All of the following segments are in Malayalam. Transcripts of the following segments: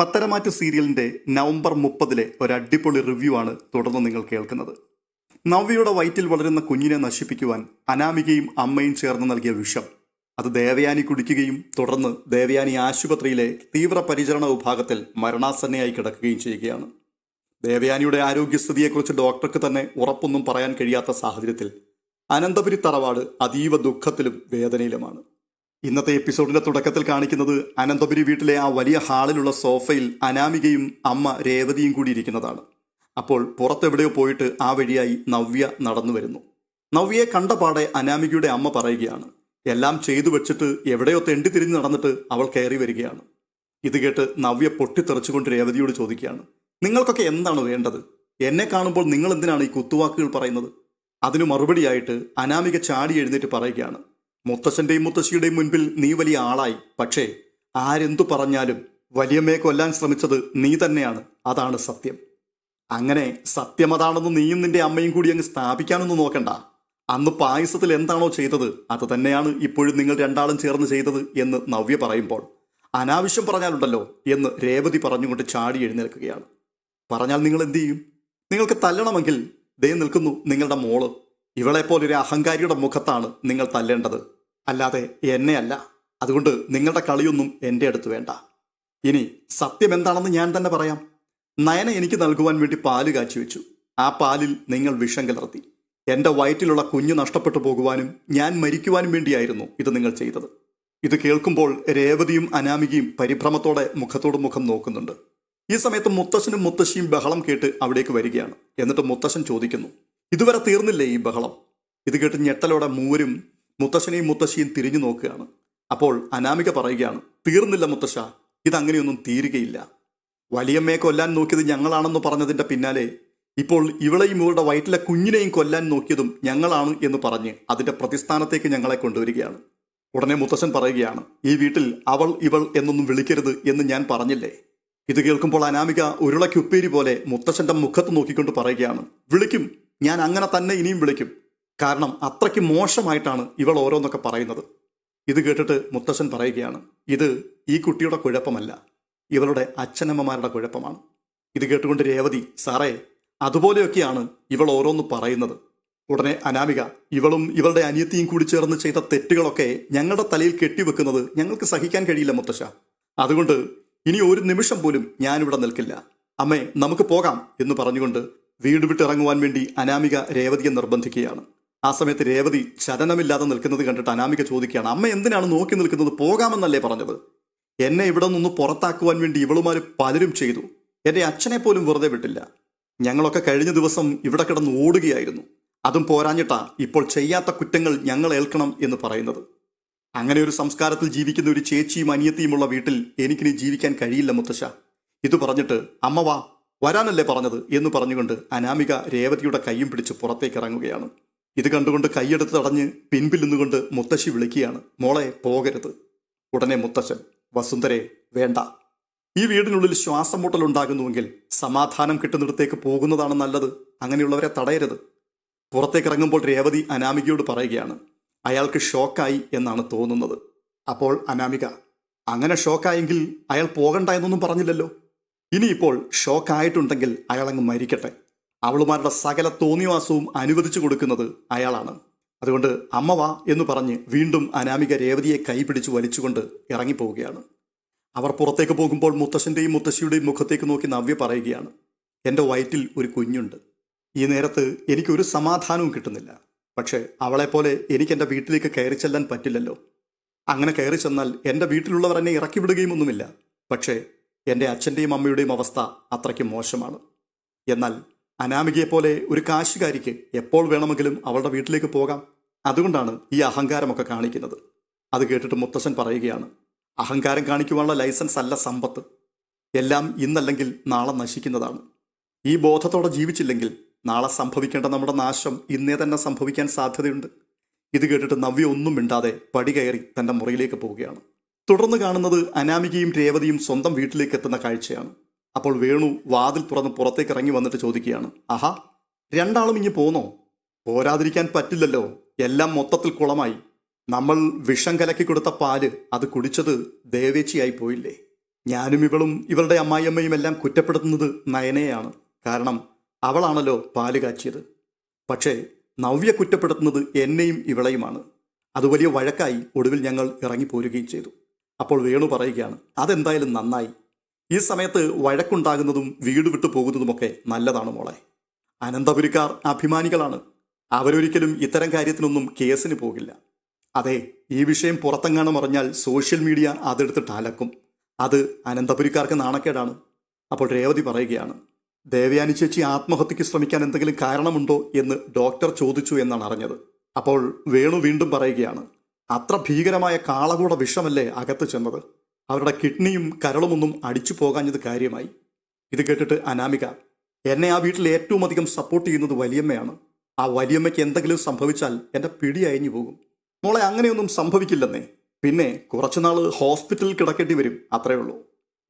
പത്തരമാറ്റ് സീരിയലിന്റെ നവംബർ മുപ്പതിലെ ഒരു അടിപൊളി റിവ്യൂ ആണ് തുടർന്ന് നിങ്ങൾ കേൾക്കുന്നത്. നവ്യയുടെ വയറ്റിൽ വളരുന്ന കുഞ്ഞിനെ നശിപ്പിക്കുവാൻ അനാമികയും അമ്മയും ചേർന്ന് നൽകിയ വിഷം. അത് ദേവയാനി കുടിക്കുകയും തുടർന്ന് ദേവയാനി ആശുപത്രിയിലെ തീവ്രപരിചരണ വിഭാഗത്തിൽ മരണാസന്നയായി കിടക്കുകയും ചെയ്യുകയാണ്. ദേവയാനിയുടെ ആരോഗ്യസ്ഥിതിയെക്കുറിച്ച് ഡോക്ടർക്ക് തന്നെ ഉറപ്പൊന്നും പറയാൻ കഴിയാത്ത സാഹചര്യത്തിൽ അനന്തപുരി തറവാട് അതീവ ദുഃഖത്തിലും വേദനയിലുമാണ്. ഇന്നത്തെ എപ്പിസോഡിന്റെ തുടക്കത്തിൽ കാണിക്കുന്നത് അനന്തപുരി വീട്ടിലെ ആ വലിയ ഹാളിലുള്ള സോഫയിൽ അനാമികയും അമ്മ രേവതിയും കൂടി ഇരിക്കുന്നതാണ്. അപ്പോൾ പുറത്തെവിടെയോ പോയിട്ട് ആ വഴിയായി നവ്യ നടന്നു വരുന്നു. നവ്യയെ കണ്ട പാടെ അനാമികയുടെ അമ്മ പറയുകയാണ് എല്ലാം ചെയ്തു വെച്ചിട്ട് എവിടെയോ തെണ്ടി തിരിഞ്ഞ് നടന്നിട്ട് അവൾ കയറി വരികയാണ്. ഇത് കേട്ട് നവ്യ പൊട്ടിത്തെറിച്ചുകൊണ്ട് രേവതിയോട് ചോദിക്കുകയാണ് നിങ്ങൾക്കൊക്കെ എന്താണ് വേണ്ടത്? എന്നെ കാണുമ്പോൾ നിങ്ങൾ എന്തിനാണ് ഈ കുത്തുവാക്കുകൾ പറയുന്നത്? അതിനു മറുപടിയായിട്ട് അനാമിക ചാടി എഴുന്നേറ്റ് പറയുകയാണ് മുത്തശ്ശന്റെയും മുത്തശ്ശിയുടെയും മുൻപിൽ നീ വലിയ ആളായി. പക്ഷേ ആരെന്തു പറഞ്ഞാലും വലിയമ്മയെ കൊല്ലാൻ ശ്രമിച്ചത് നീ തന്നെയാണ്. അതാണ് സത്യം. അങ്ങനെ സത്യം അതാണെന്ന് നീയും നിന്റെ അമ്മയും കൂടി അങ്ങ് സ്ഥാപിക്കാനൊന്നും നോക്കണ്ട. അന്ന് പായസത്തിൽ എന്താണോ ചെയ്തത് അത് തന്നെയാണ് ഇപ്പോഴും നിങ്ങൾ രണ്ടാളും ചേർന്ന് ചെയ്തത് എന്ന് നവ്യ പറയുമ്പോൾ. അനാവശ്യം പറഞ്ഞാലുണ്ടല്ലോ എന്ന് രേവതി പറഞ്ഞുകൊണ്ട് ചാടി എഴുന്നേൽക്കുകയാണ്. പറഞ്ഞാൽ നിങ്ങൾ എന്തു ചെയ്യും? നിങ്ങൾക്ക് തല്ലണമെങ്കിൽ ദേ നിൽക്കുന്നു നിങ്ങളുടെ മോൾ. ഇവളെപ്പോലൊരു അഹങ്കാരിയുടെ മുഖത്താണ് നിങ്ങൾ തല്ലേണ്ടത്. അല്ലാതെ എന്നെയല്ല. അതുകൊണ്ട് നിങ്ങളുടെ കളിയൊന്നും എന്റെ അടുത്ത് വേണ്ട. ഇനി സത്യം എന്താണെന്ന് ഞാൻ തന്നെ പറയാം. നയന എനിക്ക് നൽകുവാൻ വേണ്ടി പാൽ കാച്ചി വെച്ചു. ആ പാലിൽ നിങ്ങൾ വിഷം കലർത്തി. എന്റെ വയറ്റിലുള്ള കുഞ്ഞ് നഷ്ടപ്പെട്ടു പോകുവാനും ഞാൻ മരിക്കുവാനും വേണ്ടിയായിരുന്നു ഇത് നിങ്ങൾ ചെയ്തത്. ഇത് കേൾക്കുമ്പോൾ രേവതിയും അനാമികയും പരിഭ്രമത്തോടെ മുഖത്തോട് മുഖം നോക്കുന്നുണ്ട്. ഈ സമയത്ത് മുത്തശ്ശനും മുത്തശ്ശിയും ബഹളം കേട്ട് അവിടേക്ക് വരികയാണ്. എന്നിട്ട് മുത്തശ്ശൻ ചോദിക്കുന്നു ഇതുവരെ തീർന്നില്ലേ ഈ ബഹളം? ഇത് കേട്ട് ഞെട്ടലോടെ മൂരും മുത്തശ്ശനെയും മുത്തശ്ശിയും തിരിഞ്ഞു നോക്കുകയാണ്. അപ്പോൾ അനാമിക പറയുകയാണ് തീർന്നില്ല മുത്തശ്ശ ഇതങ്ങനെയൊന്നും തീരുകയില്ല. വലിയമ്മയെ കൊല്ലാൻ നോക്കിയത് ഞങ്ങളാണെന്ന് പറഞ്ഞതിന്റെ പിന്നാലെ ഇപ്പോൾ ഇവളെയും ഇവളുടെ വയറ്റിലെ കുഞ്ഞിനെയും കൊല്ലാൻ നോക്കിയതും ഞങ്ങളാണ് എന്ന് പറഞ്ഞ് അതിന്റെ പ്രതിസ്ഥാനത്തേക്ക് ഞങ്ങളെ കൊണ്ടുവരികയാണ്. ഉടനെ മുത്തശ്ശൻ പറയുകയാണ് ഈ വീട്ടിൽ അവൾ ഇവൾ എന്നൊന്നും വിളിക്കരുത് എന്ന് ഞാൻ പറഞ്ഞില്ലേ? ഇത് കേൾക്കുമ്പോൾ അനാമിക ഉരുളക്കുപ്പേരി പോലെ മുത്തശ്ശന്റെ മുഖത്ത് നോക്കിക്കൊണ്ട് പറയുകയാണ് വിളിക്കും. ഞാൻ അങ്ങനെ തന്നെ ഇനിയും വിളിക്കും. കാരണം അത്രയ്ക്ക് മോശമായിട്ടാണ് ഇവൾ ഓരോന്നൊക്കെ പറയുന്നത്. ഇത് കേട്ടിട്ട് മുത്തശ്ശൻ പറയുകയാണ് ഇത് ഈ കുട്ടിയുടെ കുഴപ്പമല്ല. ഇവളുടെ അച്ഛനമ്മമാരുടെ കുഴപ്പമാണ്. ഇത് കേട്ടുകൊണ്ട് രേവതി സാറേ അതുപോലെയൊക്കെയാണ് ഇവൾ ഓരോന്ന് പറയുന്നത്. ഉടനെ അനാമിക ഇവളും ഇവളുടെ അനിയത്തിയും കൂടി ചേർന്ന് ചെയ്ത തെറ്റുകളൊക്കെ ഞങ്ങളുടെ തലയിൽ കെട്ടിവെക്കുന്നത് ഞങ്ങൾക്ക് സഹിക്കാൻ കഴിയില്ല മുത്തശ്ശ. അതുകൊണ്ട് ഇനി ഒരു നിമിഷം പോലും ഞാനിവിടെ നിൽക്കില്ല. അമ്മേ നമുക്ക് പോകാം എന്ന് പറഞ്ഞുകൊണ്ട് വീട് വിട്ടിറങ്ങുവാൻ വേണ്ടി അനാമിക രേവതിയെ നിർബന്ധിക്കുകയാണ്. ആ സമയത്ത് രേവതി ചലനമില്ലാതെ നിൽക്കുന്നത് കണ്ടിട്ട് അനാമിക ചോദിക്കുകയാണ് അമ്മ എന്തിനാണ് നോക്കി നിൽക്കുന്നത്? പോകാമെന്നല്ലേ പറഞ്ഞത്? എന്നെ ഇവിടെ നിന്ന് പുറത്താക്കുവാൻ വേണ്ടി ഇവളുമാര് പലരും ചെയ്തു. എന്റെ അച്ഛനെ പോലും വെറുതെ വിട്ടില്ല. ഞങ്ങളൊക്കെ കഴിഞ്ഞ ദിവസം ഇവിടെ കിടന്ന് ഓടുകയായിരുന്നു. അതും പോരാഞ്ഞിട്ടാ ഇപ്പോൾ ചെയ്യാത്ത കുറ്റങ്ങൾ ഞങ്ങൾ ഏൽക്കണം എന്ന് പറയുന്നത്. അങ്ങനെ ഒരു സംസ്കാരത്തിൽ ജീവിക്കുന്ന ഒരു ചേച്ചിയും അനിയത്തിയുമുള്ള വീട്ടിൽ എനിക്കിനി ജീവിക്കാൻ കഴിയില്ല മുത്തശ്ശ. ഇത് പറഞ്ഞിട്ട് അമ്മ വാ വരാനല്ലേ പറഞ്ഞത് എന്ന് പറഞ്ഞുകൊണ്ട് അനാമിക രേവതിയുടെ കൈയും പിടിച്ച് പുറത്തേക്ക് ഇറങ്ങുകയാണ്. ഇത് കണ്ടുകൊണ്ട് കൈയെടുത്ത് തടഞ്ഞ് പിൻപിൽ നിന്നുകൊണ്ട് മുത്തശ്ശി വിളിക്കുകയാണ്. മോളെ പോകരുത്. ഉടനെ മുത്തശ്ശൻ വസുന്ധരെ വേണ്ട. ഈ വീടിനുള്ളിൽ ശ്വാസം മുട്ടലുണ്ടാകുന്നുവെങ്കിൽ സമാധാനം കിട്ടുന്നിടത്തേക്ക് പോകുന്നതാണ് നല്ലത്. അങ്ങനെയുള്ളവരെ തടയരുത്. പുറത്തേക്ക് ഇറങ്ങുമ്പോൾ രേവതി അനാമികയോട് പറയുകയാണ്. അയാൾക്ക് ഷോക്കായി എന്നാണ് തോന്നുന്നത്. അപ്പോൾ അനാമിക അങ്ങനെ ഷോക്കായെങ്കിൽ അയാൾ പോകണ്ട എന്നൊന്നും പറഞ്ഞില്ലല്ലോ. ഇനിയിപ്പോൾ ഷോക്കായിട്ടുണ്ടെങ്കിൽ അയാൾ അങ്ങ് മരിക്കട്ടെ. അവളുമാരുടെ സകല തോന്നിവാസവും അനുവദിച്ചു കൊടുക്കുന്നത് അയാളാണ്. അതുകൊണ്ട് അമ്മ വാ എന്ന് പറഞ്ഞ് വീണ്ടും അനാമിക രേവതിയെ കൈപിടിച്ച് വലിച്ചുകൊണ്ട് ഇറങ്ങിപ്പോവുകയാണ്. അവർ പുറത്തേക്ക് പോകുമ്പോൾ മുത്തശ്ശന്റെയും മുത്തശ്ശിയുടെയും മുഖത്തേക്ക് നോക്കി നവ്യ പറയുകയാണ്. എന്റെ വയറ്റിൽ ഒരു കുഞ്ഞുണ്ട്. ഈ നേരത്ത് എനിക്കൊരു സമാധാനവും കിട്ടുന്നില്ല. പക്ഷേ അവളെപ്പോലെ എനിക്ക് എന്റെ വീട്ടിലേക്ക് കയറി ചെല്ലാൻ പറ്റില്ലല്ലോ. അങ്ങനെ കയറി ചെന്നാൽ എന്റെ വീട്ടിലുള്ളവർ എന്നെ ഇറക്കി വിടുകയും ഒന്നുമില്ല. പക്ഷേ എന്റെ അച്ഛന്റെയും അമ്മയുടെയും അവസ്ഥ അത്രയ്ക്ക് മോശമാണ്. എന്നാൽ അനാമികയെപ്പോലെ ഒരു കാശുകാരിക്ക് എപ്പോൾ വേണമെങ്കിലും അവളുടെ വീട്ടിലേക്ക് പോകാം. അതുകൊണ്ടാണ് ഈ അഹങ്കാരമൊക്കെ കാണിക്കുന്നത്. അത് കേട്ടിട്ട് മുത്തശ്ശൻ പറയുകയാണ് അഹങ്കാരം കാണിക്കുവാനുള്ള ലൈസൻസ് അല്ല സമ്പത്ത്. എല്ലാം ഇന്നല്ലെങ്കിൽ നാളെ നശിക്കുന്നതാണ്. ഈ ബോധത്തോടെ ജീവിച്ചില്ലെങ്കിൽ നാളെ സംഭവിക്കേണ്ട നമ്മുടെ നാശം ഇന്നേ തന്നെ സംഭവിക്കാൻ സാധ്യതയുണ്ട്. ഇത് കേട്ടിട്ട് നവ്യ ഒന്നും മിണ്ടാതെ പടി കയറി തന്റെ മുറിയിലേക്ക് പോവുകയാണ്. തുടർന്ന് കാണുന്നത് അനാമികയും രേവതിയും സ്വന്തം വീട്ടിലേക്ക് എത്തുന്ന കാഴ്ചയാണ്. അപ്പോൾ വേണു വാതിൽ തുറന്ന് പുറത്തേക്ക് ഇറങ്ങി വന്നിട്ട് ചോദിക്കുകയാണ് ആഹാ രണ്ടാളും ഇങ്ങ് പോന്നോ? പോരാതിരിക്കാൻ പറ്റില്ലല്ലോ. എല്ലാം മൊത്തത്തിൽ കുളമായി. നമ്മൾ വിഷം കലക്കി കൊടുത്ത പാൽ അത് കുടിച്ചത് ദേവേച്ചിയായി പോയില്ലേ? ഞാനും ഇവളും ഇവളുടെ അമ്മായിയമ്മയും എല്ലാം കുറ്റപ്പെടുത്തുന്നത് നയനയാണ് കാരണം അവളാണല്ലോ പാൽ കാച്ചിയത്. പക്ഷേ നവ്യ കുറ്റപ്പെടുത്തുന്നത് എന്നെയും ഇവളെയുമാണ്. അത് വലിയ വഴക്കായി ഒടുവിൽ ഞങ്ങൾ ഇറങ്ങിപ്പോരുകയും ചെയ്തു. അപ്പോൾ വേണു പറയുകയാണ് അതെന്തായാലും നന്നായി. ഈ സമയത്ത് വഴക്കുണ്ടാകുന്നതും വീട് വിട്ടു പോകുന്നതുമൊക്കെ നല്ലതാണ് മോളെ. അനന്തപുരിക്കാർ അഭിമാനികളാണ്. അവരൊരിക്കലും ഇത്തരം കാര്യത്തിനൊന്നും കേസിന് പോകില്ല. അതെ ഈ വിഷയം പുറത്തെങ്ങാനും അറിഞ്ഞാൽ സോഷ്യൽ മീഡിയ അതെടുത്തിട്ട് അലക്കും അത് അനന്തപുരിക്കാർക്ക് നാണക്കേടാണ്. അപ്പോൾ രേവതി പറയുകയാണ് ദേവയാനി ചേച്ചി ആത്മഹത്യക്ക് ശ്രമിക്കാൻ എന്തെങ്കിലും കാരണമുണ്ടോ? എന്ന് ഡോക്ടർ ചോദിച്ചു എന്നാണ് അറിഞ്ഞത്. അപ്പോൾ വേണു വീണ്ടും പറയുകയാണ് അത്ര ഭീകരമായ കാളകൂട വിഷമല്ലേ അകത്ത് ചെന്നത്? അവരുടെ കിഡ്നിയും കരളുമൊന്നും അടിച്ചു പോകാഞ്ഞത് കാര്യമായി. ഇത് കേട്ടിട്ട് അനാമിക എന്നെ ആ വീട്ടിൽ ഏറ്റവും അധികം സപ്പോർട്ട് ചെയ്യുന്നത് വലിയമ്മയാണ്. ആ വലിയമ്മയ്ക്ക് എന്തെങ്കിലും സംഭവിച്ചാൽ എന്റെ പിടി അയഞ്ഞു പോകും. മോളെ അങ്ങനെയൊന്നും സംഭവിക്കില്ലെന്നേ. പിന്നെ കുറച്ചുനാൾ ഹോസ്പിറ്റലിൽ കിടക്കേണ്ടി വരും അത്രേ ഉള്ളൂ.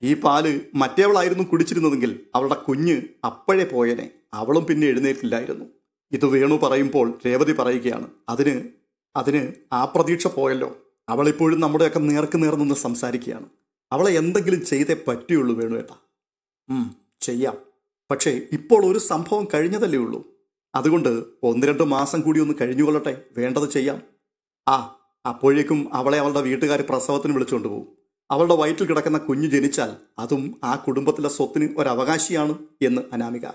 ഈ പാൽ മറ്റേവളായിരുന്നു കുടിച്ചിരുന്നതെങ്കിൽ അവളുടെ കുഞ്ഞ് അപ്പോഴേ പോയനെ. അവളും പിന്നെ എഴുന്നേറ്റില്ലായിരുന്നു. ഇത് വേണു പറയുമ്പോൾ രേവതി പറയുകയാണ് അതിന് അതിന് ആ പ്രതീക്ഷ പോയല്ലോ. അവളിപ്പോഴും നമ്മുടെയൊക്കെ നേർക്ക് നേർ നിന്ന് സംസാരിക്കുകയാണ്. അവളെ എന്തെങ്കിലും ചെയ്തേ പറ്റുള്ളൂ വേണു ഏട്ടാ ചെയ്യാം. പക്ഷേ ഇപ്പോൾ ഒരു സംഭവം കഴിഞ്ഞതല്ലേ ഉള്ളൂ. അതുകൊണ്ട് ഒന്ന് രണ്ട് മാസം കൂടി ഒന്ന് കഴിഞ്ഞുകൊള്ളട്ടെ. വേണ്ടത് ചെയ്യാം. ആ അപ്പോഴേക്കും അവളെ അവളുടെ വീട്ടുകാർ പ്രസവത്തിന് വിളിച്ചുകൊണ്ട് പോകും അവളുടെ വയറ്റിൽ കിടക്കുന്ന കുഞ്ഞ് ജനിച്ചാൽ അതും ആ കുടുംബത്തിലെ സ്വത്തിന് ഒരവകാശിയാണ് എന്ന് അനാമിക.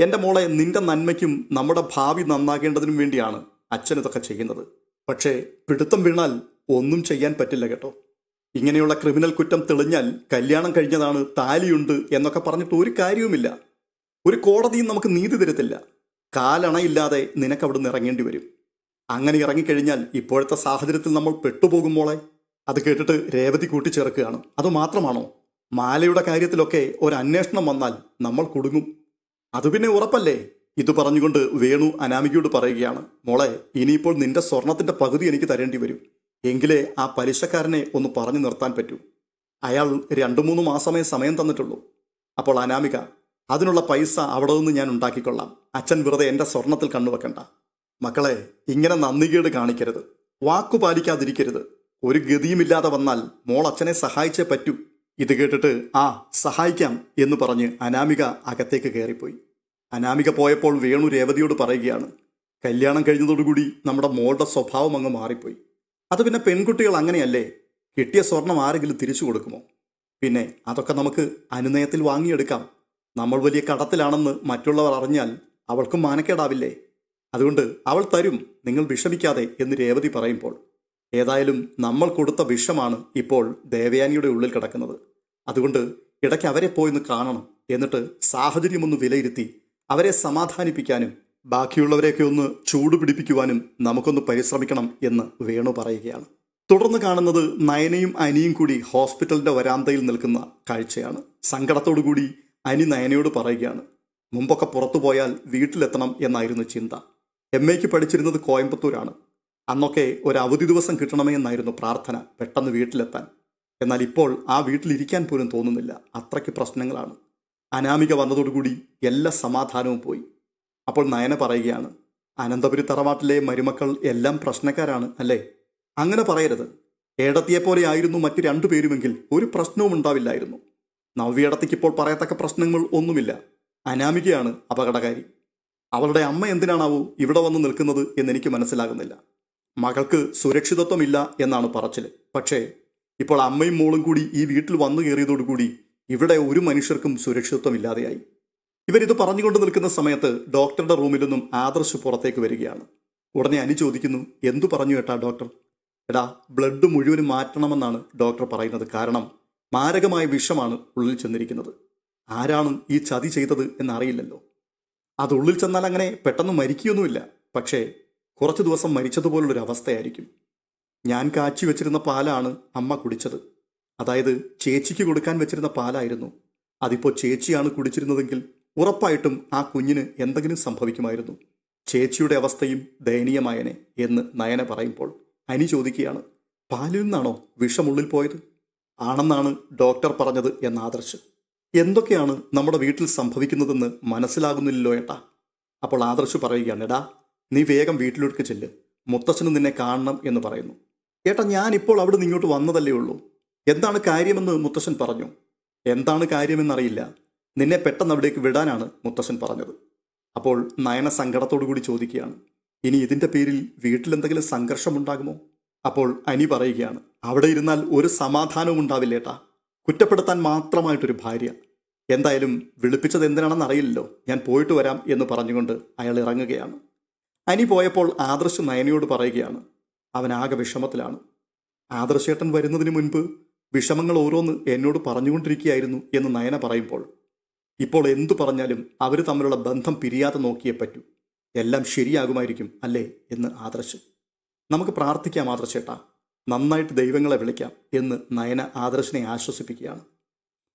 എന്റെ മോളെ നിന്റെ നന്മയ്ക്കും നമ്മുടെ ഭാവി നന്നാകേണ്ടതിനും വേണ്ടിയാണ് അച്ഛൻ ഇതൊക്കെ ചെയ്യുന്നത്. പക്ഷേ പിടുത്തം വീണാൽ ഒന്നും ചെയ്യാൻ പറ്റില്ല കേട്ടോ. ഇങ്ങനെയുള്ള ക്രിമിനൽ കുറ്റം തെളിഞ്ഞാൽ കല്യാണം കഴിഞ്ഞതാണ് താലിയുണ്ട് എന്നൊക്കെ പറഞ്ഞിട്ട് ഒരു കാര്യവുമില്ല. ഒരു കോടതിയും നമുക്ക് നീതി തരത്തില്ല. കാലണയില്ലാതെ നിനക്ക് അവിടുന്ന് ഇറങ്ങേണ്ടി വരും. അങ്ങനെ ഇറങ്ങിക്കഴിഞ്ഞാൽ ഇപ്പോഴത്തെ സാഹചര്യത്തിൽ നമ്മൾ പെട്ടുപോകുമ്പോളെ അത് കേട്ടിട്ട് രേവതി കൂട്ടിച്ചേർക്കുകയാണ്. അത് മാത്രമാണോ? മാലയുടെ കാര്യത്തിലൊക്കെ ഒരു അന്വേഷണം വന്നാൽ നമ്മൾ കുടുങ്ങും. അത് പിന്നെ ഉറപ്പല്ലേ? ഇത് പറഞ്ഞുകൊണ്ട് വേണു അനാമികയോട് പറയുകയാണ് മോളെ ഇനിയിപ്പോൾ നിന്റെ സ്വർണത്തിന്റെ പകുതി എനിക്ക് തരേണ്ടി വരും. എങ്കിലേ ആ പലിശക്കാരനെ ഒന്ന് പറഞ്ഞു നിർത്താൻ പറ്റൂ. അയാൾ രണ്ടു മൂന്ന് മാസമേ സമയം തന്നിട്ടുള്ളൂ. അപ്പോൾ അനാമിക അതിനുള്ള പൈസ അവിടെ നിന്ന് ഞാൻ ഉണ്ടാക്കിക്കൊള്ളാം. അച്ഛൻ വെറുതെ എന്റെ സ്വർണത്തിൽ കണ്ണുവെക്കണ്ട മക്കളെ ഇങ്ങനെ നന്ദികേട് കാണിക്കരുത്. വാക്കു പാലിക്കാതിരിക്കരുത്. ഒരു ഗതിയുമില്ലാതെ വന്നാൽ മോൾ അച്ഛനെ സഹായിച്ചേ പറ്റൂ. ഇത് കേട്ടിട്ട് ആ സഹായിക്കാം എന്ന് പറഞ്ഞ് അനാമിക അകത്തേക്ക് കയറിപ്പോയി. അനാമിക പോയപ്പോൾ വേണു രേവതിയോട് പറയുകയാണ് കല്യാണം കഴിഞ്ഞതോടുകൂടി നമ്മുടെ മോളുടെ സ്വഭാവം അങ്ങ് മാറിപ്പോയി. അത് പിന്നെ പെൺകുട്ടികൾ അങ്ങനെയല്ലേ? കിട്ടിയ സ്വർണം ആരെങ്കിലും തിരിച്ചു കൊടുക്കുമോ? പിന്നെ അതൊക്കെ നമുക്ക് അനുനയത്തിൽ വാങ്ങിയെടുക്കാം. നമ്മൾ വലിയ കടത്തിലാണെന്ന് മറ്റുള്ളവർ അറിഞ്ഞാൽ അവൾക്കും മാനക്കേടാവില്ലേ? അതുകൊണ്ട് അവൾ തരും നിങ്ങൾ വിഷമിക്കാതെ എന്ന് രേവതി പറയുമ്പോൾ. ഏതായാലും നമ്മൾ കൊടുത്ത വിഷമാണ് ഇപ്പോൾ ദേവയാനിയുടെ ഉള്ളിൽ കിടക്കുന്നത്. അതുകൊണ്ട് ഇടയ്ക്ക് അവരെ പോയിന്ന് കാണണം എന്നിട്ട് സാഹചര്യമൊന്ന് വിലയിരുത്തി അവരെ സമാധാനിപ്പിക്കാനും ബാക്കിയുള്ളവരെയൊക്കെ ഒന്ന് ചൂട് പിടിപ്പിക്കുവാനും നമുക്കൊന്ന് പരിശ്രമിക്കണം എന്ന് വേണു പറയുകയാണ്. തുടർന്ന് കാണുന്നത് നയനയും അനിയും കൂടി ഹോസ്പിറ്റലിന്റെ വരാന്തയിൽ നിൽക്കുന്ന കാഴ്ചയാണ്. സങ്കടത്തോടുകൂടി അനി നയനയോട് പറയുകയാണ് മുമ്പൊക്കെ പുറത്തു പോയാൽ വീട്ടിലെത്തണം എന്നായിരുന്നു ചിന്ത. എം എക്ക് പഠിച്ചിരുന്നത് കോയമ്പത്തൂരാണ്. അന്നൊക്കെ ഒരു അവധി ദിവസം കിട്ടണമേ എന്നായിരുന്നു പ്രാർത്ഥന പെട്ടെന്ന് വീട്ടിലെത്താൻ. എന്നാൽ ഇപ്പോൾ ആ വീട്ടിലിരിക്കാൻ പോലും തോന്നുന്നില്ല. അത്രയ്ക്ക് പ്രശ്നങ്ങളാണ്. അനാമിക വന്നതോടുകൂടി എല്ലാ സമാധാനവും പോയി. അപ്പോൾ നയന പറയുകയാണ് അനന്തപുരി തറവാട്ടിലെ മരുമക്കൾ എല്ലാം പ്രശ്നക്കാരാണ് അല്ലേ? അങ്ങനെ പറയരുത്. ഏടത്തിയെപ്പോലെ ആയിരുന്നു മറ്റു രണ്ടു പേരുമെങ്കിൽ ഒരു പ്രശ്നവും ഉണ്ടാവില്ലായിരുന്നു. നവ്യേടത്തിക്ക് ഇപ്പോൾ പറയത്തക്ക പ്രശ്നങ്ങൾ ഒന്നുമില്ല. അനാമികയാണ് അപകടകാരി. അവളുടെ അമ്മ എന്തിനാണാവോ ഇവിടെ വന്ന് നിൽക്കുന്നത് എന്നെനിക്ക് മനസ്സിലാകുന്നില്ല. മകൾക്ക് സുരക്ഷിതത്വമില്ല എന്നാണ് പറച്ചിൽ പക്ഷേ ഇപ്പോൾ അമ്മയും മോളും കൂടി ഈ വീട്ടിൽ വന്നു കയറിയതോടുകൂടി ഇവിടെ ഒരു മനുഷ്യർക്കും സുരക്ഷിതത്വമില്ലാതെയായി. ഇവരിത് പറഞ്ഞുകൊണ്ട് നിൽക്കുന്ന സമയത്ത് ഡോക്ടറുടെ റൂമിൽ നിന്നും ആദർശ് പുറത്തേക്ക് വരികയാണ്. ഉടനെ അനു ചോദിക്കുന്നു എന്തു പറഞ്ഞു കേട്ടാ ഡോക്ടർ? എടാ ബ്ലഡ് മുഴുവനും മാറ്റണമെന്നാണ് ഡോക്ടർ പറയുന്നത്. കാരണം മാരകമായ വിഷമാണ് ഉള്ളിൽ ചെന്നിരിക്കുന്നത്. ആരാണ് ഈ ചതി ചെയ്തത് എന്നറിയില്ലല്ലോ. അത് ഉള്ളിൽ ചെന്നാൽ അങ്ങനെ പെട്ടെന്ന് മരിക്കുകയൊന്നുമില്ല. പക്ഷേ കുറച്ച് ദിവസം മരിച്ചതുപോലുള്ളൊരു അവസ്ഥയായിരിക്കും ഞാൻ കാച്ചി വെച്ചിരുന്ന പാലാണ് അമ്മ കുടിച്ചത്. അതായത് ചേച്ചിക്ക് കൊടുക്കാൻ വെച്ചിരുന്ന പാലായിരുന്നു. അതിപ്പോൾ ചേച്ചിയാണ് കുടിച്ചിരുന്നതെങ്കിൽ ഉറപ്പായിട്ടും ആ കുഞ്ഞിന് എന്തെങ്കിലും സംഭവിക്കുമായിരുന്നു. ചേച്ചിയുടെ അവസ്ഥയും ദയനീയമായനെ എന്ന് നയന പറയുമ്പോൾ അനി ചോദിക്കുകയാണ് പാലിൽ നിന്നാണോ വിഷമുള്ളിൽ പോയത്? ആണെന്നാണ് ഡോക്ടർ പറഞ്ഞത് എന്ന ആദർശ്. എന്തൊക്കെയാണ് നമ്മുടെ വീട്ടിൽ സംഭവിക്കുന്നതെന്ന് മനസ്സിലാകുന്നില്ലല്ലോ ഏട്ടാ. അപ്പോൾ ആദർശ് പറയുകയാണ് എടാ നീ വേഗം വീട്ടിലേക്ക് ചെല്ല്. മുത്തച്ഛന് നിന്നെ കാണണം എന്ന് പറയുന്നു. ഏട്ടാ ഞാനിപ്പോൾ അവിടെ നിന്ന് ഇങ്ങോട്ട് വന്നതല്ലേ ഉള്ളൂ. എന്താണ് കാര്യമെന്ന് മുത്തശ്ശൻ പറഞ്ഞു? എന്താണ് കാര്യമെന്നറിയില്ല. നിന്നെ പെട്ടെന്ന് അവിടേക്ക് വിടാനാണ് മുത്തശ്ശൻ പറഞ്ഞത്. അപ്പോൾ നയന സങ്കടത്തോടു കൂടി ചോദിക്കുകയാണ്. ഇനി ഇതിന്റെ പേരിൽ വീട്ടിലെന്തെങ്കിലും സംഘർഷമുണ്ടാകുമോ? അപ്പോൾ അനി പറയുകയാണ്. അവിടെ ഇരുന്നാൽ ഒരു സമാധാനവും ഉണ്ടാവില്ലേട്ടാ കുറ്റപ്പെടുത്താൻ മാത്രമായിട്ടൊരു ഭാര്യ. എന്തായാലും വിളിപ്പിച്ചത് എന്തിനാണെന്ന് അറിയില്ലല്ലോ. ഞാൻ പോയിട്ട് വരാം എന്ന് പറഞ്ഞുകൊണ്ട് അയാൾ ഇറങ്ങുകയാണ്. അനി പോയപ്പോൾ ആദർശ് നയനയോട് പറയുകയാണ്. അവൻ ആകെ വിഷമത്തിലാണ്. ആദർശേട്ടൻ വരുന്നതിന് മുൻപ് വിഷമങ്ങൾ ഓരോന്ന് എന്നോട് പറഞ്ഞുകൊണ്ടിരിക്കുകയായിരുന്നു എന്ന് നയന പറയുമ്പോൾ ഇപ്പോൾ എന്തു പറഞ്ഞാലും അവർ തമ്മിലുള്ള ബന്ധം പിരിയാതെ നോക്കിയേ പറ്റൂ. എല്ലാം ശരിയാകുമായിരിക്കും അല്ലേ? എന്ന് ആദർശ്. നമുക്ക് പ്രാർത്ഥിക്കാം ആദർശേട്ടാ. നന്നായിട്ട് ദൈവങ്ങളെ വിളിക്കാം എന്ന് നയന ആദർശിനെ ആശ്വസിപ്പിക്കുകയാണ്.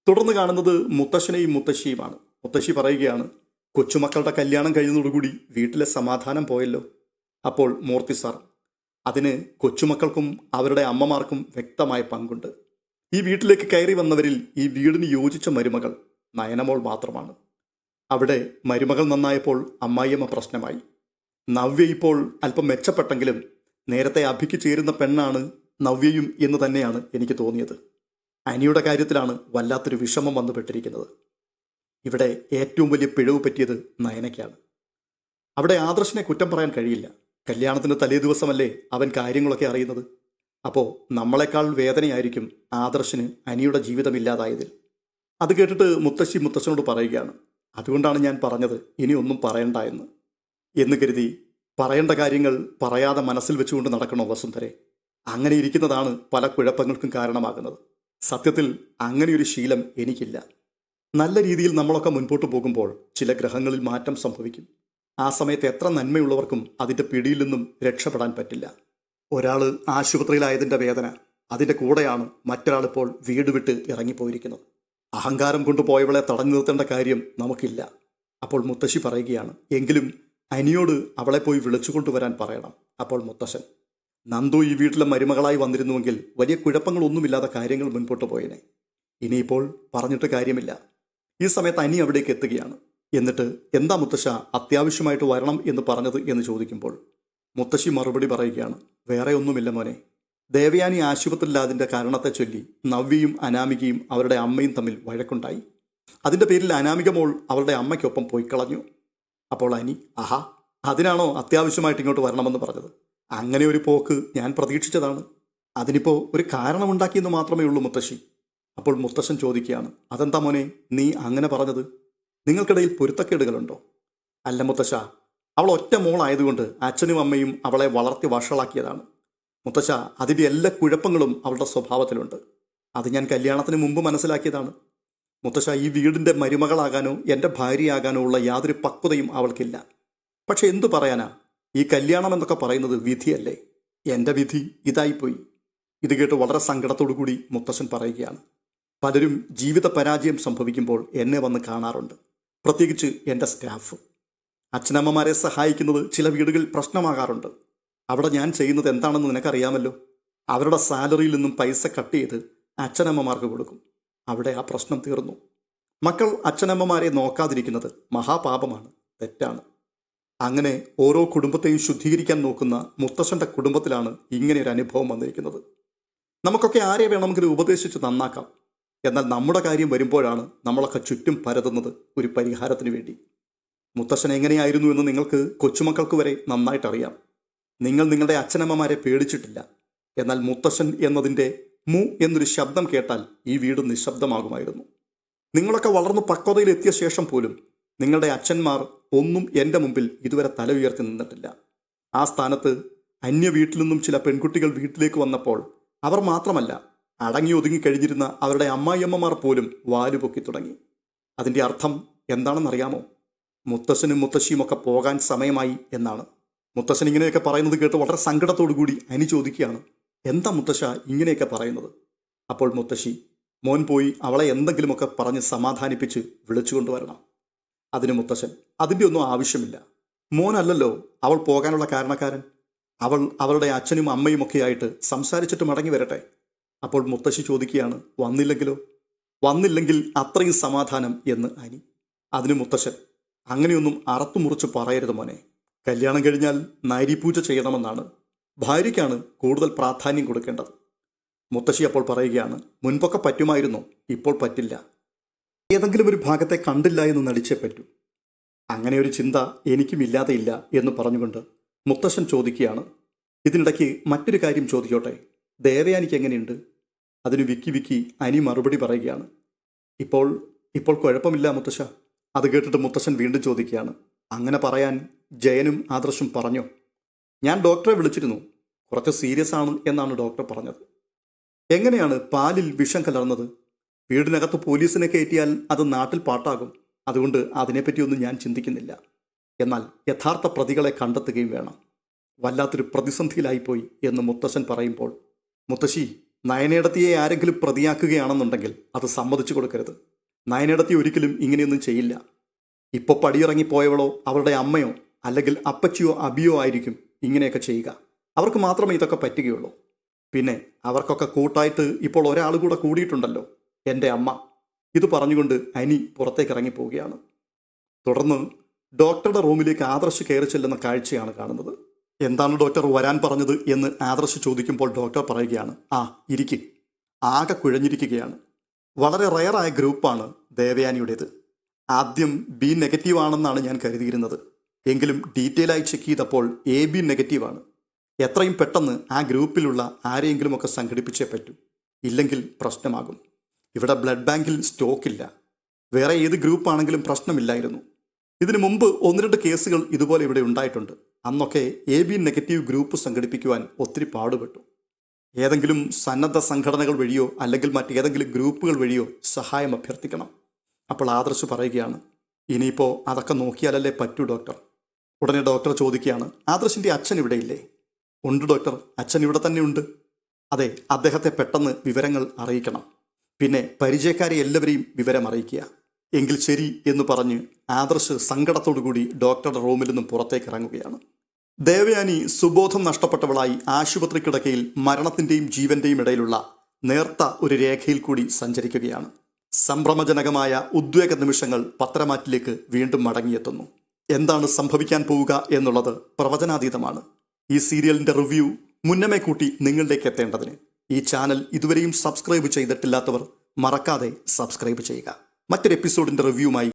തുടർന്ന് കാണുന്നത് മുത്തശ്ശനെയും മുത്തശ്ശിയുമാണ്. മുത്തശ്ശി പറയുകയാണ് കൊച്ചുമക്കളുടെ കല്യാണം കഴിയുന്നതോടുകൂടി വീട്ടിലെ സമാധാനം പോയല്ലോ. അപ്പോൾ മൂർത്തി സാർ അതിന് കൊച്ചുമക്കൾക്കും അവരുടെ അമ്മമാർക്കും വ്യക്തമായ പങ്കുണ്ട്. ഈ വീട്ടിലേക്ക് കയറി വന്നവരിൽ ഈ വീടിന് യോജിച്ച മരുമകൾ നയനമോൾ മാത്രമാണ്. അവിടെ മരുമകൾ നന്നായപ്പോൾ അമ്മായിയമ്മ പ്രശ്നമായി. നവ്യ ഇപ്പോൾ അല്പം മെച്ചപ്പെട്ടെങ്കിലും നേരത്തെ അഭിക്ക് ചേരുന്ന പെണ്ണാണ് നവ്യയും എന്ന് തന്നെയാണ് എനിക്ക് തോന്നിയത്. അനിയുടെ കാര്യത്തിലാണ് വല്ലാത്തൊരു വിഷമം വന്നുപെട്ടിരിക്കുന്നത് ഇവിടെ ഏറ്റവും വലിയ പിഴവ് പറ്റിയത് നയനയ്ക്കാണ്. അവിടെ ആദർശിനെ കുറ്റം പറയാൻ കഴിയില്ല. കല്യാണത്തിന് തലേ ദിവസമല്ലേ അവൻ കാര്യങ്ങളൊക്കെ അറിയുന്നത്? അപ്പോൾ നമ്മളെക്കാൾ വേദനയായിരിക്കും ആദർശിന് അനിയുടെ ജീവിതമില്ലാതായതിൽ. അത് കേട്ടിട്ട് മുത്തശ്ശി മുത്തശ്ശനോട് പറയുകയാണ് അതുകൊണ്ടാണ് ഞാൻ പറഞ്ഞത് ഇനി ഒന്നും പറയണ്ട എന്ന്. എന്ന് കരുതി പറയേണ്ട കാര്യങ്ങൾ പറയാതെ മനസ്സിൽ വെച്ചുകൊണ്ട് നടക്കണോ വസുന്ധരെ? അങ്ങനെ ഇരിക്കുന്നതാണ് പല കുഴപ്പങ്ങൾക്കും കാരണമാകുന്നത്. സത്യത്തിൽ അങ്ങനെയൊരു ശീലം എനിക്കില്ല. നല്ല രീതിയിൽ നമ്മളൊക്കെ മുൻപോട്ട് പോകുമ്പോൾ ചില ഗ്രഹങ്ങളിൽ മാറ്റം സംഭവിക്കും. ആ സമയത്ത് എത്ര നന്മയുള്ളവർക്കും അതിന്റെ പിടിയിൽ നിന്നും രക്ഷപ്പെടാൻ പറ്റില്ല. ഒരാൾ ആശുപത്രിയിലായതിന്റെ വേദന അതിന്റെ കൂടെയാണ് മറ്റൊരാളിപ്പോൾ വീട് വിട്ട് ഇറങ്ങിപ്പോയിരിക്കുന്നത്. അഹങ്കാരം കൊണ്ടുപോയവളെ തടഞ്ഞു നിർത്തേണ്ട കാര്യം നമുക്കില്ല. അപ്പോൾ മുത്തശ്ശി പറയുകയാണ് എങ്കിലും അനിയോട് അവളെ പോയി വിളിച്ചു കൊണ്ടുവരാൻ പറയണം. അപ്പോൾ മുത്തശ്ശൻ നന്ദു ഈ വീട്ടിലെ മരുമകളായി വന്നിരുന്നുവെങ്കിൽ വലിയ കുഴപ്പങ്ങളൊന്നുമില്ലാതെ കാര്യങ്ങൾ മുൻപോട്ട് പോയേനെ. ഇനിയിപ്പോൾ പറഞ്ഞിട്ട് കാര്യമില്ല. ഈ സമയത്ത് അനി അവിടേക്ക് എത്തുകയാണ്. എന്നിട്ട് എന്താ മുത്തശ്ശ അത്യാവശ്യമായിട്ട് വരണം എന്ന് പറഞ്ഞത്? എന്ന് ചോദിക്കുമ്പോൾ മുത്തശ്ശി മറുപടി പറയുകയാണ് വേറെ ഒന്നുമില്ല മോനെ ദേവയാനി ആശുപത്രിയിലാതിന്റെ കാരണത്തെ ചൊല്ലി നവ്യയും അനാമികയും അവരുടെ അമ്മയും തമ്മിൽ വഴക്കുണ്ടായി. അതിന്റെ പേരിൽ അനാമിക മോൾ അവളുടെ അമ്മയ്ക്കൊപ്പം പോയി കളഞ്ഞു. അപ്പോൾ അനി ആഹാ അതിനാണോ അത്യാവശ്യമായിട്ട് ഇങ്ങോട്ട് വരണമെന്ന് പറഞ്ഞത്? അങ്ങനെ ഒരു പോക്ക് ഞാൻ പ്രതീക്ഷിച്ചതാണ്. അതിനിപ്പോൾ ഒരു കാരണമുണ്ടാക്കിയെന്ന് മാത്രമേ ഉള്ളൂ മുത്തശ്ശി. അപ്പോൾ മുത്തശ്ശൻ ചോദിക്കുകയാണ് അതെന്താ മോനെ നീ അങ്ങനെ പറഞ്ഞത്? നിങ്ങൾക്കിടയിൽ പൊരുത്തക്കേടുകളുണ്ടോ? അല്ല മുത്തശ്ശ അവൾ ഒറ്റ മോളായതുകൊണ്ട് അച്ഛനും അമ്മയും അവളെ വളർത്തി വഷളാക്കിയതാണ്. മുത്തശ്ശ അതിന്റെ എല്ലാ കുഴപ്പങ്ങളും അവളുടെ സ്വഭാവത്തിലുണ്ട്. അത് ഞാൻ കല്യാണത്തിന് മുമ്പ് മനസ്സിലാക്കിയതാണ്. മുത്തശ്ശ ഈ വീടിന്റെ മരുമകളാകാനോ എന്റെ ഭാര്യയാകാനോ ഉള്ള യാതൊരു പക്വതയും അവൾക്കില്ല. പക്ഷെ എന്തു പറയാനാ? ഈ കല്യാണം എന്നൊക്കെ പറയുന്നത് വിധിയല്ലേ? എന്റെ വിധി ഇതായിപ്പോയി. ഇത് കേട്ട് വളരെ സങ്കടത്തോടു കൂടി മുത്തശ്ശൻ പറയുകയാണ്. പലരും ജീവിത പരാജയം സംഭവിക്കുമ്പോൾ എന്നെ വന്ന് കാണാറുണ്ട്. പ്രത്യേകിച്ച് എന്റെ സ്റ്റാഫ്. അച്ഛനമ്മമാരെ സഹായിക്കുന്നത് ചില വീടുകൾ പ്രശ്നമാകാറുണ്ട്. അവിടെ ഞാൻ ചെയ്യുന്നത് എന്താണെന്ന് നിനക്കറിയാമല്ലോ? അവരുടെ സാലറിയിൽ നിന്നും പൈസ കട്ട് ചെയ്ത് അച്ഛനമ്മമാർക്ക് കൊടുക്കും. അവിടെ ആ പ്രശ്നം തീർന്നു. മക്കൾ അച്ഛനമ്മമാരെ നോക്കാതിരിക്കുന്നത് മഹാപാപമാണ് തെറ്റാണ്. അങ്ങനെ ഓരോ കുടുംബത്തെയും ശുദ്ധീകരിക്കാൻ നോക്കുന്ന മുത്തശ്ശന്റെ കുടുംബത്തിലാണ് ഇങ്ങനെ ഒരു അനുഭവം വന്നിരിക്കുന്നത്. നമുക്കൊക്കെ ആരെ വേണമെങ്കിലും ഉപദേശിച്ച് നന്നാക്കാം. എന്നാൽ നമ്മുടെ കാര്യം വരുമ്പോഴാണ് നമ്മളൊക്കെ ചുറ്റും പരതുന്നത് ഒരു പരിഹാരത്തിന് വേണ്ടി. മുത്തശ്ശൻ എങ്ങനെയായിരുന്നു എന്ന് നിങ്ങൾക്ക് കൊച്ചുമക്കൾക്ക് വരെ നന്നായിട്ടറിയാം. നിങ്ങൾ നിങ്ങളുടെ അച്ഛനമ്മമാരെ പേടിച്ചിട്ടില്ല. എന്നാൽ മുത്തശ്ശൻ എന്നതിന്റെ മു എന്നൊരു ശബ്ദം കേട്ടാൽ ഈ വീട് നിശബ്ദമാകുമായിരുന്നു. നിങ്ങളൊക്കെ വളർന്നു പക്വതയിലെത്തിയ ശേഷം പോലും നിങ്ങളുടെ അച്ഛന്മാർ ഒന്നും എന്റെ മുമ്പിൽ ഇതുവരെ തല ഉയർത്തി നിന്നിട്ടില്ല. ആ സ്ഥാനത്ത് അന്യ വീട്ടിൽ നിന്നും ചില പെൺകുട്ടികൾ വീട്ടിലേക്ക് വന്നപ്പോൾ അവർ മാത്രമല്ല അടങ്ങി ഒതുങ്ങി കഴിഞ്ഞിരുന്ന അവരുടെ അമ്മായിയമ്മമാർ പോലും വാലുപൊക്കി തുടങ്ങി. അതിന്റെ അർത്ഥം എന്താണെന്നറിയാമോ? മുത്തശ്ശനും മുത്തശ്ശിയും ഒക്കെ പോകാൻ സമയമായി എന്നാണ്. മുത്തശ്ശൻ ഇങ്ങനെയൊക്കെ പറയുന്നത് കേട്ട് വളരെ സങ്കടത്തോടു കൂടി അനി ചോദിക്കുകയാണ് എന്താ മുത്തശ്ശ ഇങ്ങനെയൊക്കെ പറയുന്നത്? അപ്പോൾ മുത്തശ്ശി മോൻ പോയി അവളെ എന്തെങ്കിലുമൊക്കെ പറഞ്ഞ് സമാധാനിപ്പിച്ച് വിളിച്ചു കൊണ്ടുവരണം. അതിന് മുത്തശ്ശൻ അതിന്റെ ഒന്നും ആവശ്യമില്ല. മോനല്ലല്ലോ അവൾ പോകാനുള്ള കാരണക്കാരൻ. അവൾ അവളുടെ അച്ഛനും അമ്മയും ഒക്കെ ആയിട്ട് സംസാരിച്ചിട്ട് മടങ്ങി വരട്ടെ. അപ്പോൾ മുത്തശ്ശി ചോദിക്കുകയാണ് വന്നില്ലെങ്കിലോ? വന്നില്ലെങ്കിൽ അത്രയും സമാധാനം എന്ന് അനി. അതിന് മുത്തശ്ശൻ അങ്ങനെയൊന്നും അറത്തുമുറിച്ച് പറയരുത് മോനെ. കല്യാണം കഴിഞ്ഞാൽ നാരിപൂജ ചെയ്യണമെന്നാണ്. ഭാര്യയ്ക്കാണ് കൂടുതൽ പ്രാധാന്യം കൊടുക്കേണ്ടത്. മുത്തശ്ശി അപ്പോൾ പറയുകയാണ് മുൻപൊക്കെ പറ്റുമായിരുന്നു ഇപ്പോൾ പറ്റില്ല. ഏതെങ്കിലും ഒരു ഭാഗത്തെ കണ്ടില്ല എന്ന് നടിച്ചേ പറ്റൂ. അങ്ങനെ ഒരു ചിന്ത എനിക്കും ഇല്ലാതെയില്ല എന്ന് പറഞ്ഞുകൊണ്ട് മുത്തശ്ശൻ ചോദിക്കുകയാണ് ഇതിനിടയ്ക്ക് മറ്റൊരു കാര്യം ചോദിക്കോട്ടെ? ദേവയാനിക്ക് എങ്ങനെയുണ്ട്? അതിന് വിക്കി വിക്കി അനി മറുപടി പറയുകയാണ് ഇപ്പോൾ ഇപ്പോൾ കുഴപ്പമില്ല മുത്തശ്ശ. അത് കേട്ടിട്ട് മുത്തശ്ശൻ വീണ്ടും ചോദിക്കുകയാണ്. അങ്ങനെ പറയാൻ ജയനും ആദർശും പറഞ്ഞു ഞാൻ ഡോക്ടറെ വിളിച്ചിരുന്നു. കുറച്ച് സീരിയസ് ആണ് എന്നാണ് ഡോക്ടർ പറഞ്ഞത്. എങ്ങനെയാണ് പാലിൽ വിഷം കലർന്നത്? വീടിനകത്ത് പോലീസിനെ കയറ്റിയാൽ അത് നാട്ടിൽ പാട്ടാകും. അതുകൊണ്ട് അതിനെപ്പറ്റിയൊന്നും ഞാൻ ചിന്തിക്കുന്നില്ല. എന്നാൽ യഥാർത്ഥ പ്രതികളെ കണ്ടെത്തുകയും വേണം. വല്ലാത്തൊരു പ്രതിസന്ധിയിലായിപ്പോയി എന്ന് മുത്തശ്ശൻ പറയുമ്പോൾ മുത്തശ്ശി നയനേടത്തിയെ ആരെങ്കിലും പ്രതിയാക്കുകയാണെന്നുണ്ടെങ്കിൽ അത് സമ്മതിച്ചു കൊടുക്കരുത്. നയനേടത്തി ഒരിക്കലും ഇങ്ങനെയൊന്നും ചെയ്യില്ല. ഇപ്പോൾ പടിയിറങ്ങിപ്പോയവളോ അവളുടെ അമ്മയോ അല്ലെങ്കിൽ അപ്പച്ചിയോ അബിയോ ആയിരിക്കും ഇങ്ങനെയൊക്കെ ചെയ്യുക. അവർക്ക് മാത്രമേ ഇതൊക്കെ പറ്റുകയുള്ളൂ. പിന്നെ അവർക്കൊക്കെ കൂട്ടായിട്ട് ഇപ്പോൾ ഒരാൾ കൂടെ കൂടിയിട്ടുണ്ടല്ലോ എന്റെ അമ്മ. ഇത് പറഞ്ഞുകൊണ്ട് അനി പുറത്തേക്ക് ഇറങ്ങിപ്പോവുകയാണ്. തുടർന്ന് ഡോക്ടറുടെ റൂമിലേക്ക് ആദർശ് കയറി ചെല്ലുന്ന കാഴ്ചയാണ് കാണുന്നത്. എന്താണ് ഡോക്ടർ വരാൻ പറഞ്ഞത് എന്ന് ആദർശ് ചോദിക്കുമ്പോൾ ഡോക്ടർ പറയുകയാണ് ആ ഇരിക്കും. ആകെ കുഴഞ്ഞിരിക്കുകയാണ്. വളരെ റയറായ ഗ്രൂപ്പാണ് ദേവയാനിയുടേത്. ആദ്യം ബി നെഗറ്റീവ് ആണെന്നാണ് ഞാൻ കരുതിയിരുന്നത്. എങ്കിലും ഡീറ്റെയിൽ ആയി ചെക്ക് ചെയ്തപ്പോൾ എ ബി നെഗറ്റീവാണ് എത്രയും പെട്ടെന്ന് ആ ഗ്രൂപ്പിലുള്ള ആരെയെങ്കിലുമൊക്കെ സംഘടിപ്പിച്ചേ പറ്റൂ. ഇല്ലെങ്കിൽ പ്രശ്നമാകും. ഇവിടെ ബ്ലഡ് ബാങ്കിൽ സ്റ്റോക്കില്ല വേറെ ഏത് ഗ്രൂപ്പാണെങ്കിലും പ്രശ്നമില്ലായിരുന്നു. ഇതിനു മുമ്പ് ഒന്ന് രണ്ട് കേസുകൾ ഇതുപോലെ ഇവിടെ ഉണ്ടായിട്ടുണ്ട്. അന്നൊക്കെ എ ബി നെഗറ്റീവ് ഗ്രൂപ്പ് സംഘടിപ്പിക്കുവാൻ ഒത്തിരി പാടുപെട്ടു. ഏതെങ്കിലും സന്നദ്ധ സംഘടനകൾ വഴിയോ അല്ലെങ്കിൽ മറ്റേതെങ്കിലും ഗ്രൂപ്പുകൾ വഴിയോ സഹായം അഭ്യർത്ഥിക്കണം. അപ്പോൾ ആദർശ് പറയുകയാണ് ഇനിയിപ്പോൾ അതൊക്കെ നോക്കിയാലല്ലേ പറ്റൂ ഡോക്ടർ. ഉടനെ ഡോക്ടർ ചോദിക്കുകയാണ് ആദർശിന്റെ അച്ഛൻ ഇവിടെ ഇല്ലേ ഉണ്ട് ഡോക്ടർ. അച്ഛൻ ഇവിടെ തന്നെ ഉണ്ട്. അതെ അദ്ദേഹത്തെ പെട്ടെന്ന് വിവരങ്ങൾ അറിയിക്കണം. പിന്നെ പരിചയക്കാരെ എല്ലാവരെയും വിവരം അറിയിക്കുക. എങ്കിൽ ശരി എന്ന് പറഞ്ഞ് ആദർശ് സങ്കടത്തോടു കൂടി ഡോക്ടറുടെ റൂമിൽ നിന്നും പുറത്തേക്ക് ഇറങ്ങുകയാണ്. ദേവയാനി സുബോധം നഷ്ടപ്പെട്ടവളായി ആശുപത്രി കിടക്കയിൽ മരണത്തിന്റെയും ജീവന്റെയും ഇടയിലുള്ള നേർത്ത ഒരു രേഖയിൽ കൂടി സഞ്ചരിക്കുകയാണ്. സംഭ്രമജനകമായ ഉദ്വേഗ നിമിഷങ്ങൾ പത്രമാറ്റിലേക്ക് വീണ്ടും മടങ്ങിയെത്തുന്നു. എന്താണ് സംഭവിക്കാൻ പോവുക എന്നുള്ളത് പ്രവചനാതീതമാണ്. ഈ സീരിയലിന്റെ റിവ്യൂ മുന്നമേ കൂട്ടി നിങ്ങളിലേക്ക് എത്തേണ്ടതിന്. ഈ ചാനൽ ഇതുവരെയും സബ്സ്ക്രൈബ് ചെയ്തിട്ടില്ലാത്തവർ മറക്കാതെ സബ്സ്ക്രൈബ് ചെയ്യുക. മറ്റൊരു എപ്പിസോഡിന്റെ റിവ്യൂമായി